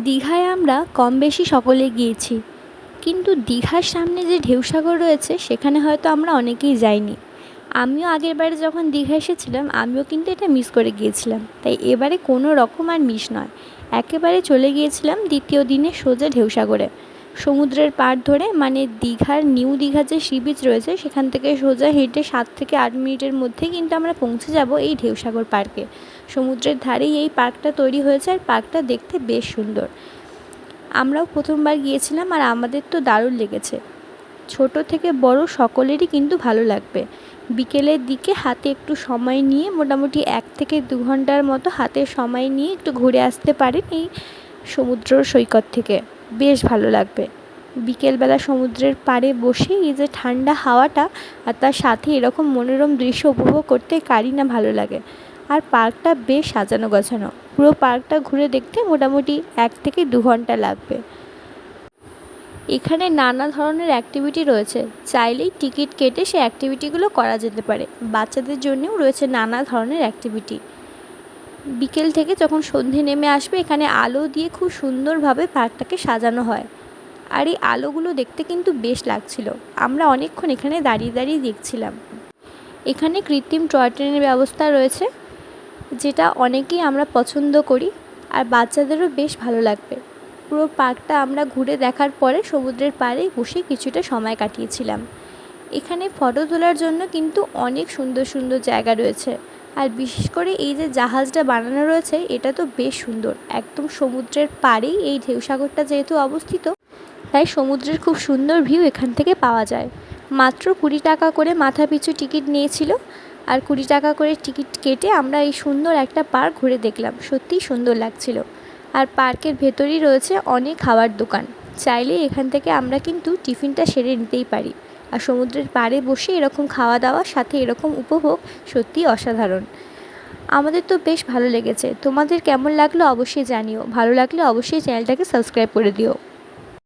দীঘায় আমরা কম বেশি সকলে গিয়েছি। কিন্তু দীঘার সামনে যে ঢেউসাগর রয়েছে, সেখানে হয়তো আমরা অনেকেই যাইনি। আমিও আগের বারে যখন দীঘা এসেছিলাম, আমিও কিন্তু এটা মিস করে গিয়েছিলাম। তাই এবারে কোনো রকম আর মিস নয়। একেবারে চলে গিয়েছিলাম দ্বিতীয় দিনে সোজা ঢেউসাগরে। সমুদ্রের পাড় ধরে মানে দীঘার নিউ দীঘার যে সি বিচ রয়েছে, সেখান থেকে সোজা হেঁটে সাত থেকে আট মিনিটের মধ্যেই কিন্তু আমরা পৌঁছে যাব এই ঢেউসাগর পার্কে। সমুদ্রের ধারেই এই পার্কটা তৈরি হয়েছে আর পার্কটা দেখতে বেশ সুন্দর। আমরাও প্রথমবার গিয়েছিলাম আর আমাদের তো দারুণ লেগেছে। ছোট থেকে বড় সকলেরই কিন্তু ভালো লাগবে। বিকেলের দিকে হাতে একটু সময় নিয়ে, মোটামুটি এক থেকে দু ঘণ্টার মতো হাতে সময় নিয়ে একটু ঘুরে আসতে পারেন এই সমুদ্র সৈকত থেকে। বেশ ভালো লাগবে। বিকেলবেলা সমুদ্রের পাড়ে বসে এই যে ঠান্ডা হাওয়াটা আর তার সাথে এরকম মনোরম দৃশ্য উপভোগ করতে কারই না ভালো লাগে। আর পার্কটা বেশ সাজানো গোছানো। পুরো পার্কটা ঘুরে দেখতে মোটামুটি এক থেকে দু ঘণ্টা লাগবে। এখানে নানা ধরনের অ্যাক্টিভিটি রয়েছে। চাইলেই টিকিট কেটে সে অ্যাক্টিভিটিগুলো করা যেতে পারে। বাচ্চাদের জন্যেও রয়েছে নানা ধরনের অ্যাক্টিভিটি বিকেল থেকে যখন সন্ধে নেমে আসবে, এখানে আলো দিয়ে খুব সুন্দরভাবে পার্কটাকে সাজানো হয়। আর এই আলোগুলো দেখতে কিন্তু বেশ লাগছিল। আমরা অনেকক্ষণ এখানে দাঁড়িয়ে দাঁড়িয়ে দেখছিলাম। এখানে কৃত্রিম টয় ট্রেনের ব্যবস্থা রয়েছে, যেটা অনেকেই আমরা পছন্দ করি আর বাচ্চাদেরও বেশ ভালো লাগবে। পুরো পার্কটা আমরা ঘুরে দেখার পরে সমুদ্রের পাড়ে বসে কিছুটা সময় কাটিয়েছিলাম। এখানে ফটো তোলার জন্য কিন্তু অনেক সুন্দর সুন্দর জায়গা রয়েছে। আর বিশেষ করে এই যে জাহাজটা বানানো রয়েছে, এটা তো বেশ সুন্দর। একদম সমুদ্রের পাড়েই এই ঢেউসাগরটা যেহেতু অবস্থিত, তাই সমুদ্রের খুব সুন্দর ভিউ এখান থেকে পাওয়া যায়। মাত্র কুড়ি টাকা করে মাথা পিছু টিকিট নিয়েছিল, আর কুড়ি টাকা করে টিকিট কেটে আমরা এই সুন্দর একটা পার্ক ঘুরে দেখলাম। সত্যিই সুন্দর লাগছিল। আর পার্কের ভেতরেই রয়েছে অনেক খাবার দোকান। চাইলে এখান থেকে আমরা কিন্তু টিফিনটা সেরে নিতেই পারি। আর সমুদ্রের পাড়ে বসে এরকম খাওয়া দাওয়া, সাথে এরকম উপভোগ সত্যি অসাধারণ। আমাদের তো বেশ ভালো লেগেছে। তোমাদের কেমন লাগল অবশ্যই জানিও। ভালো লাগলে অবশ্যই চ্যানেলটাকে সাবস্ক্রাইব করে দিও।